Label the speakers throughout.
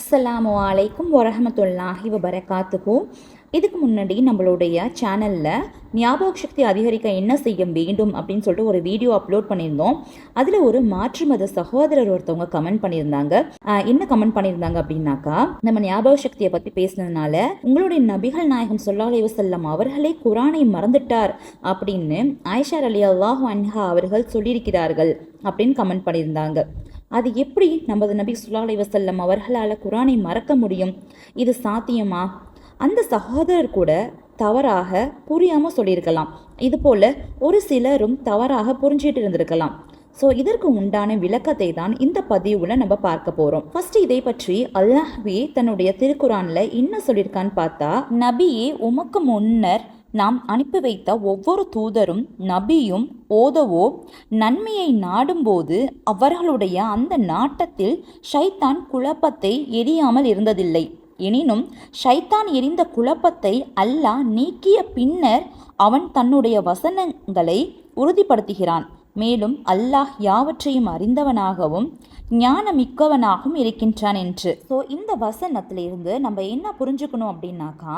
Speaker 1: அஸ்ஸலாமு அலைக்கும் வரஹமத்துல்லாஹி வபரகாத்துஹு. இதுக்கு முன்னாடி நம்மளுடைய சேனலில் ஞாபக சக்தி அதிகரிக்க என்ன செய்ய வேண்டும் அப்படின்னு சொல்லிட்டு ஒரு வீடியோ அப்லோட் பண்ணியிருந்தோம். அதில் ஒரு மாற்று மத சகோதரர் ஒருத்தவங்க கமெண்ட் பண்ணியிருந்தாங்க. என்ன கமெண்ட் பண்ணியிருந்தாங்க அப்படின்னாக்கா நம்ம ஞாபக சக்தியை பற்றி பேசினதுனால உங்களுடைய நபிகள் நாயகம் சொல்லாலே வசல்லம் அவர்களே குரானை மறந்துட்டார் அப்படின்னு ஆயிஷா அலி அல்லாஹ் அன்ஹா அவர்கள் சொல்லியிருக்கிறார்கள் அப்படின்னு கமெண்ட் பண்ணியிருந்தாங்க. அது எப்படி நமது நபி ஸல்லல்லாஹு வசல்லம் அவர்களால் குரானை மறக்க முடியும்? இது சாத்தியமா? அந்த சகோதரர் கூட தவறாக புரியாமல் சொல்லியிருக்கலாம். இது போல் ஒரு சிலரும் தவறாக புரிஞ்சிட்டு இருந்திருக்கலாம். ஸோ இதற்கு உண்டான விளக்கத்தை தான் இந்த பதிவில் நம்ம பார்க்க போகிறோம் ஃபர்ஸ்ட் இதை பற்றி அல்லாஹ்வே தன்னுடைய திருக்குறானில் என்ன சொல்லியிருக்கான்னு பார்த்தா நபியே உமக்கு முன்னர் நாம் அனுப்பி வைத்த ஒவ்வொரு தூதரும் நபியும் ஓதவோ நன்மையை நாடும்போது அவர்களுடைய அந்த நாட்டத்தில் ஷைத்தான் குழப்பத்தை எரியாமல் இருந்ததில்லை. எனினும் ஷைத்தான் எரிந்த குழப்பத்தை அல்லாஹ் நீக்கிய பின்னர் அவன் தன்னுடைய வசனங்களை உறுதிப்படுத்துகிறான். மேலும் அல்லாஹ் யாவற்றையும் அறிந்தவனாகவும் ஞானமிக்கவனாகவும் இருக்கின்றான் என்று. ஸோ இந்த வசனத்திலிருந்து நம்ம என்ன புரிஞ்சுக்கணும் அப்படின்னாக்கா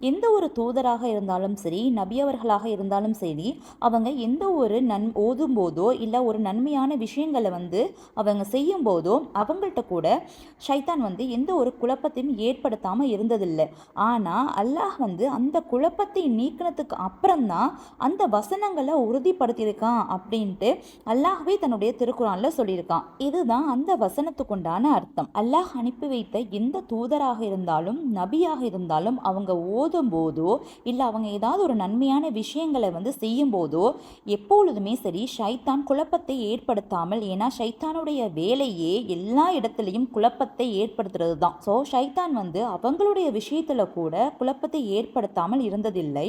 Speaker 1: எந்த ஒரு தூதராக இருந்தாலும் சரி நபியவர்களாக இருந்தாலும் சரி அவங்க எந்த ஒரு நன் ஓதும்போதோ இல்லை ஒரு நன்மையான விஷயங்களை வந்து அவங்க செய்யும் போதோ அவங்கள்ட்ட கூட ஷைத்தான் வந்து எந்த ஒரு குழப்பத்தையும் ஏற்படுத்தாமல் இருந்ததில்லை. ஆனால் அல்லாஹ் வந்து அந்த குழப்பத்தை நீக்கினதுக்கு அப்புறம்தான் அந்த வசனங்களை உறுதிப்படுத்தியிருக்கான் அப்படின்ட்டு அல்லாஹ்வே தன்னுடைய திருக்குறானில் சொல்லியிருக்கான். இதுதான் அந்த வசனத்துக்குண்டான அர்த்தம். அல்லாஹ் அனுப்பி வைத்த எந்த தூதராக இருந்தாலும் நபியாக இருந்தாலும் அவங்க ஓது எழுதும் போதோ இல்லை அவங்க ஏதாவது ஒரு நன்மையான விஷயங்களை வந்து செய்யும் போதோ எப்பொழுதுமே சரி ஷைத்தான் குழப்பத்தை ஏற்படுத்தாமல் ஏன்னா ஷைத்தானுடைய வேலையே எல்லா இடத்துலையும் குழப்பத்தை ஏற்படுத்துறது தான் ஸோ ஷைத்தான் வந்து அவங்களுடைய விஷயத்தில் கூட குழப்பத்தை ஏற்படுத்தாமல் இருந்ததில்லை.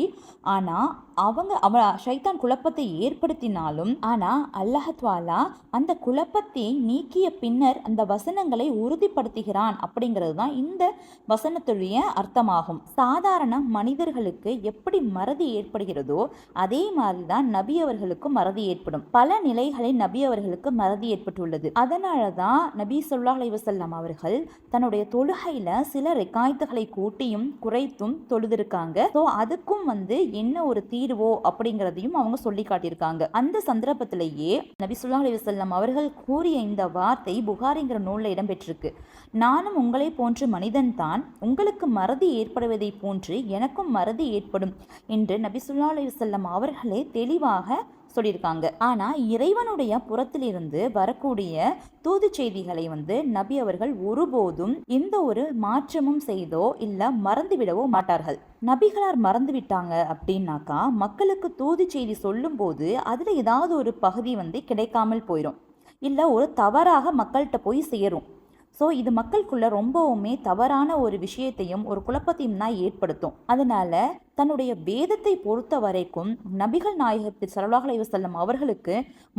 Speaker 1: ஆனால் அவங்க அவ ஷைத்தான் குழப்பத்தை ஏற்படுத்தினாலும் ஆனால் அல்லஹத்வாலா அந்த குழப்பத்தை நீக்கிய பின்னர் அந்த வசனங்களை உறுதிப்படுத்துகிறான் அப்படிங்கிறது தான் இந்த வசனத்துடைய அர்த்தமாகும். சாதாரண மனிதர்களுக்கு எப்படி மறதி ஏற்படுகிறதோ அதே மாதிரி தான் நபி அவர்களுக்கும் மறதி ஏற்படும். பல நிலைகளில் நபி அவர்களுக்கு மறதி ஏற்பட்டுள்ளது. அதனால தான் நபி சொல்லா அலைவசல்லாம் அவர்கள் தன்னுடைய தொழுகையில சில ரெக்காயத்துகளை கூட்டியும் குறைத்தும் தொழுதிருக்காங்க. ஸோ அதுக்கும் வந்து என்ன ஒரு தீர்வோ அப்படிங்கிறதையும் அவங்க சொல்லி காட்டியிருக்காங்க. அந்த சந்தர்ப்பத்திலேயே நபி சொல்லா அலைவசல்லாம் அவர்கள் கூறிய இந்த வார்த்தை புகாரிங்கிற நூலில் இடம்பெற்றிருக்கு நானும் உங்களை போன்ற மனிதன் தான் உங்களுக்கு மறதி ஏற்படுவதை போன்று எனக்கும் மறதி ஏற்படும் என்று நபி சொல்லா அலைவசல்லம் அவர்களே தெளிவாக சொல்லியிருக்காங்க. ஆனால் இறைவனுடைய புறத்திலிருந்து வரக்கூடிய தூது செய்திகளை வந்து நபி அவர்கள் ஒருபோதும் எந்த ஒரு மாற்றமும் செய்தோ இல்லை மறந்துவிடவோ மாட்டார்கள். நபிகளார் மறந்து விட்டாங்க அப்படின்னாக்கா மக்களுக்கு தூது செய்தி சொல்லும்போது அதில் ஏதாவது ஒரு பகுதி வந்து கிடைக்காமல் போயிடும் இல்லை ஒரு தவறாக மக்கள்கிட்ட போய் சேரும். ஸோ இது மக்களுக்குள்ள ரொம்பவுமே தவறான ஒரு விஷயத்தையும் ஒரு குழப்பத்தையும் தான் ஏற்படுத்தும். அதனால தன்னுடைய வேதத்தை பொறுத்த வரைக்கும் நபிகள் நாயகத்தில் சரலாஹ் அலைவசல்லம் அவர்களுக்கு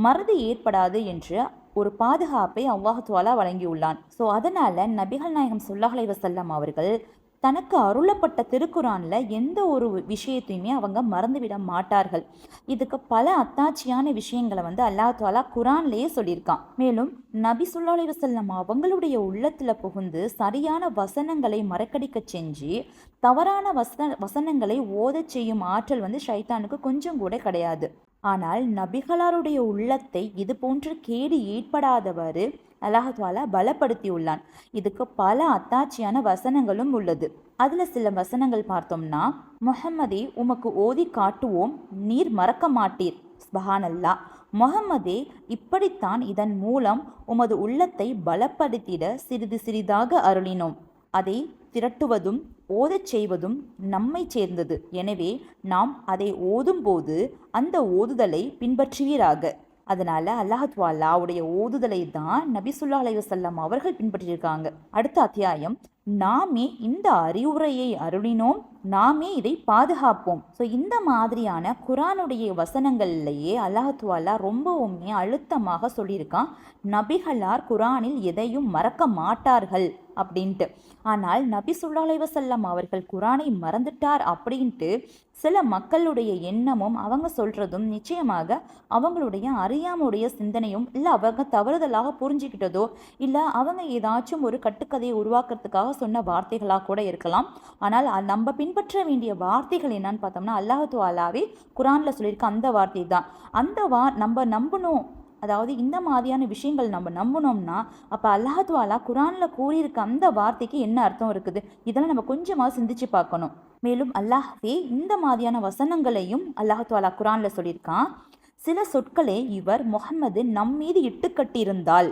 Speaker 1: மறதி ஏற்படாது என்று ஒரு பாதுகாப்பை அல்லாஹுவாலா வழங்கியுள்ளான். ஸோ அதனால நபிகள் நாயகம் சொல்லாஹலை அலைவசல்லம் அவர்கள் தனக்கு அருளப்பட்ட திருக்குறானில் எந்த ஒரு விஷயத்தையுமே அவங்க மறந்துவிட மாட்டார்கள். இதுக்கு பல அத்தாட்சியான விஷயங்களை வந்து அல்லா தாலா குரான்லேயே சொல்லியிருக்கான். மேலும் நபி சொல்லா வசல்லம் அவங்களுடைய உள்ளத்தில் புகுந்து சரியான வசனங்களை மறக்கடிக்க செஞ்சு தவறான வசன வசனங்களை ஓதச் செய்யும் ஆற்றல் வந்து ஷைத்தானுக்கு கொஞ்சம் கூட கிடையாது. ஆனால் நபிகளாருடைய உள்ளத்தை இது போன்று கேடு ஏற்படாதவாறு அல்லாஹாலா பலப்படுத்தியுள்ளான். இதுக்கு பல அத்தாட்சியான வசனங்களும் உள்ளது. அதில் சில வசனங்கள் பார்த்தோம்னா முகம்மதே உமக்கு ஓதி காட்டுவோம் நீர் மறக்க மாட்டீர். ஸ்பஹானல்லா முகம்மதே இப்படித்தான் இதன் மூலம் உமது உள்ளத்தை பலப்படுத்திட சிறிது சிறிதாக அருளினோம். அதை திரட்டுவதும் ஓதச் செய்வதும் நம்மை சேர்ந்தது. எனவே நாம் அதை ஓதும்போது அந்த ஓதுதலை பின்பற்றுவீராக. அதனால அல்லாஹத்வாலா ஓதுதலை தான் நபி சொல்லா அலைவசல்லாம் அவர்கள் பின்பற்றியிருக்காங்க. அடுத்த அத்தியாயம் நாமே இந்த அறிவுரையை அருளினோம் நாமே இதை பாதுகாப்போம். ஸோ இந்த மாதிரியான குரானுடைய வசனங்கள்லேயே அல்லாஹுவாலா ரொம்பவுமே அழுத்தமாக சொல்லியிருக்கான் நபிகளார் குரானில் எதையும் மறக்க மாட்டார்கள் அப்படின்ட்டு. ஆனால் நபி சுல்லாலை வசல்லம் அவர்கள் குரானை மறந்துட்டார் அப்படின்ட்டு சில மக்களுடைய எண்ணமும் அவங்க சொல்கிறதும் நிச்சயமாக அவங்களுடைய அறியாமுடைய சிந்தனையும் இல்லை அவங்க தவறுதலாக புரிஞ்சுக்கிட்டதோ இல்லை அவங்க ஏதாச்சும் ஒரு கட்டுக்கதையை உருவாக்குறதுக்காக சொன்ன வார்த்தைகளாக கூட இருக்கலாம். ஆனால் நம்ம பின்பற்ற வேண்டிய வார்த்தைகள் என்னன்னு பார்த்தோம்னா அல்லாஹு அல்லாவே குரானில் சொல்லியிருக்க அந்த வார்த்தை தான். அந்த வா நம்ம நம்பணும். அதாவது இந்த மாதிரியான விஷயங்கள் நம்ம நம்பினோம்னா அப்போ அல்லாஹுவாலா குரானில் கூறியிருக்க அந்த வார்த்தைக்கு என்ன அர்த்தம் இருக்குது? இதெல்லாம் நம்ம கொஞ்சமாக சிந்திச்சு பார்க்கணும். மேலும் அல்லாஹே இந்த மாதிரியான வசனங்களையும் அல்லாஹுவாலா குரானில் சொல்லியிருக்கான். சில சொற்களை இவர் முகமது நம்மீது இட்டுக்கட்டியிருந்தால்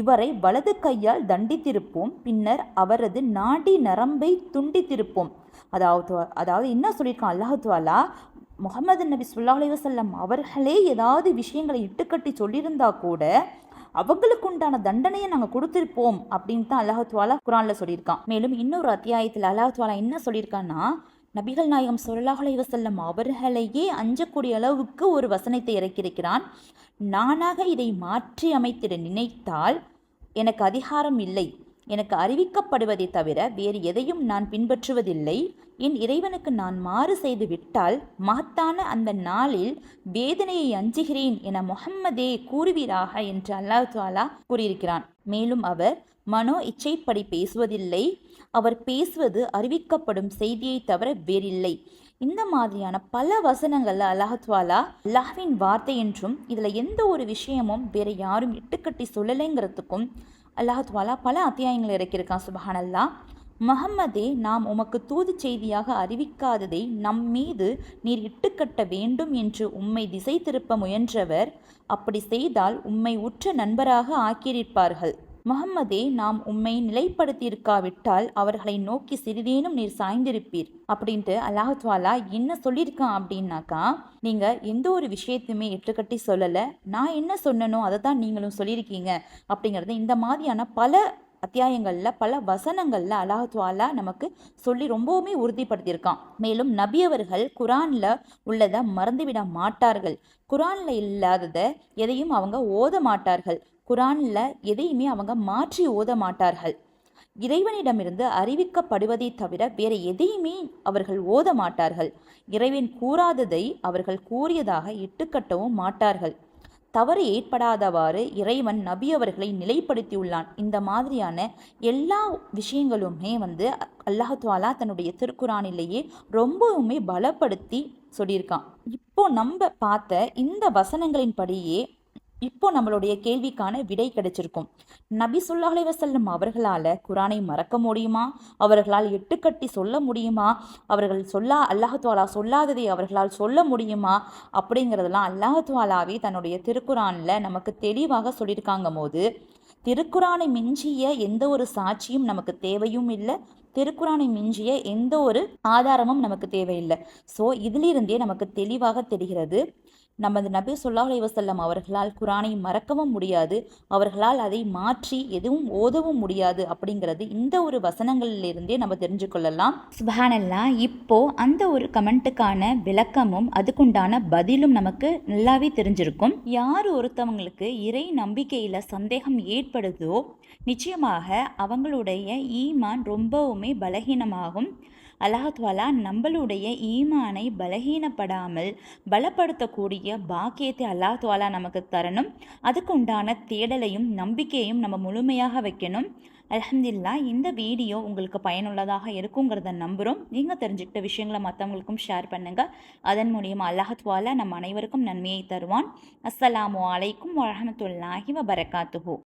Speaker 1: இவரை வலது கையால் தண்டித்திருப்போம் பின்னர் அவரது நாடி நரம்பை துண்டித்திருப்போம். அதாவது அதாவது என்ன சொல்லியிருக்கான்? அல்லாஹுவாலா முகமது நபி சுல்லா அலைவசல்லம் அவர்களே ஏதாவது விஷயங்களை இட்டுக்கட்டி சொல்லியிருந்தா கூட அவங்களுக்கு உண்டான தண்டனையை நாங்கள் கொடுத்துருப்போம் அப்படின்னு தான் அல்லாஹத்வாலா குரானில் சொல்லியிருக்கான். மேலும் இன்னொரு அத்தியாயத்தில் அல்லாஹத்வாலா என்ன சொல்லியிருக்கான்னா நபிகள் நாயகம் சொல்லாஹ் அலைவசல்லம் அவர்களையே அஞ்சக்கூடிய அளவுக்கு ஒரு வசனத்தை இறக்கியிருக்கிறான். நானாக இதை மாற்றி அமைத்திட நினைத்தால் எனக்கு அதிகாரம் இல்லை. எனக்கு அறிவிக்கப்படுவதை தவிர வேறு எதையும் நான் பின்பற்றுவதில்லை. என் இறைவனுக்கு நான் மாறு செய்து விட்டால் மகத்தான அந்த நாளில் வேதனையை அஞ்சுகிறேன் என முகம்மதே கூறுவீராக என்று அல்லாஹ் தாலா கூறியிருக்கிறான். மேலும் அவர் மனோ இச்சைப்படி பேசுவதில்லை. அவர் பேசுவது அறிவிக்கப்படும் செய்தியை தவிர வேறில்லை. இந்த மாதிரியான பல வசனங்களில் அல்லாஹத்வாலா அல்லாஹ்வின் வார்த்தை என்றும் இதில் எந்த ஒரு விஷயமும் வேற யாரும் இட்டுக்கட்டி சொல்லலைங்கிறதுக்கும் அல்லாஹத்வாலா பல அத்தியாயங்கள் இறக்கியிருக்கான் சுபஹானல்லா. மஹம்மதே நாம் உமக்கு தூது செய்தியாக அறிவிக்காததை நம் மீது நீர் இட்டுக்கட்ட வேண்டும் என்று உம்மை திசை திருப்ப முயன்றவர். அப்படி செய்தால் உம்மை உற்ற நண்பராக ஆக்கியிருப்பார்கள். முகம்மதே நாம் உம்மை நிலைப்படுத்தியிருக்காவிட்டால் அவர்களை நோக்கி சிறிதேனும் நீர் சாய்ந்திருப்பீர். அப்படின்ட்டு அல்லாஹாலா என்ன சொல்லியிருக்கான் அப்படின்னாக்கா நீங்கள் எந்த ஒரு விஷயத்தையுமே எட்டுக்கட்டி சொல்லலை நான் என்ன சொன்னனோ அதை தான் நீங்களும் சொல்லியிருக்கீங்க அப்படிங்கிறது இந்த மாதிரியான பல அத்தியாயங்களில் பல வசனங்களில் அல்லாஹாலா நமக்கு சொல்லி ரொம்பவுமே உறுதிப்படுத்தியிருக்கான். மேலும் நபியவர்கள் குரானில் உள்ளதை மறந்துவிட மாட்டார்கள். குரானில் இல்லாததை எதையும் அவங்க ஓத மாட்டார்கள். குரானில் எதையுமே அவங்க மாற்றி ஓத மாட்டார்கள். இறைவனிடமிருந்து அறிவிக்கப்படுவதை தவிர வேற எதையுமே அவர்கள் ஓத மாட்டார்கள். இறைவன் கூறாததை அவர்கள் கூறியதாக இட்டுக்கட்டவும் மாட்டார்கள். தவறு ஏற்படாதவாறு இறைவன் நபி அவர்களை நிலைப்படுத்தியுள்ளான். இந்த மாதிரியான எல்லா விஷயங்களுமே வந்து அல்லாஹாலா தன்னுடைய திருக்குறானிலேயே ரொம்பவுமே பலப்படுத்தி சொல்லியிருக்கான். இப்போ நம்ம பார்த்த இந்த வசனங்களின் படியே இப்போ நம்மளுடைய கேள்விக்கான விடை கிடைச்சிருக்கும். நபி சொல்லா வசல்லம் அவர்களால் குரானை மறக்க முடியுமா? அவர்களால் எட்டுக்கட்டி சொல்ல முடியுமா? அவர்கள் சொல்லா அல்லாஹத்வாலா சொல்லாததை அவர்களால் சொல்ல முடியுமா? அப்படிங்கிறதெல்லாம் அல்லாஹத்வாலாவே தன்னுடைய திருக்குறானில் நமக்கு தெளிவாக சொல்லியிருக்காங்க போது திருக்குறானை மிஞ்சிய எந்த ஒரு சாட்சியும் நமக்கு தேவையும் இல்லை. திருக்குறானை மிஞ்சிய எந்த ஒரு ஆதாரமும் நமக்கு தேவையில்லை. ஸோ இதிலிருந்தே நமக்கு தெளிவாக தெரிகிறது. நமது நபி சொல்லா வசல்லம் அவர்களால் குரானை மறக்கவும் முடியாது. அவர்களால் அதை மாற்றி எதுவும் ஓதவும் முடியாது அப்படிங்கிறது இந்த ஒரு வசனங்களிலிருந்தே நம்ம தெரிஞ்சு கொள்ளலாம். சுபஹானல்லா இப்போ அந்த ஒரு கமெண்ட்டுக்கான விளக்கமும் அதுக்குண்டான பதிலும் நமக்கு நல்லாவே தெரிஞ்சிருக்கும். யார் ஒருத்தவங்களுக்கு இறை நம்பிக்கையில் சந்தேகம் ஏற்படுதோ நிச்சயமாக அவங்களுடைய ஈமான் ரொம்பவுமே பலகீனமாகும். அல்லாஹாலா நம்மளுடைய ஈமானை பலகீனப்படாமல் பலப்படுத்தக்கூடிய பாக்கியத்தை அல்லாஹாலா நமக்கு தரணும். அதுக்குண்டான தேடலையும் நம்பிக்கையும் நம்ம முழுமையாக வைக்கணும். அலமதுல்லா இந்த வீடியோ உங்களுக்கு பயனுள்ளதாக இருக்குங்கிறத நம்புகிறோம் நீங்கள் தெரிஞ்சுக்கிட்ட விஷயங்களை மற்றவங்களுக்கும் ஷேர் பண்ணுங்கள் அதன் மூலியமாக அல்லாஹத்வாலா நம் அனைவருக்கும் நன்மையை தருவான். அஸ்ஸலாமு அலைக்கும் வரமத்துல்லாஹி வபரகாத்துஹூ.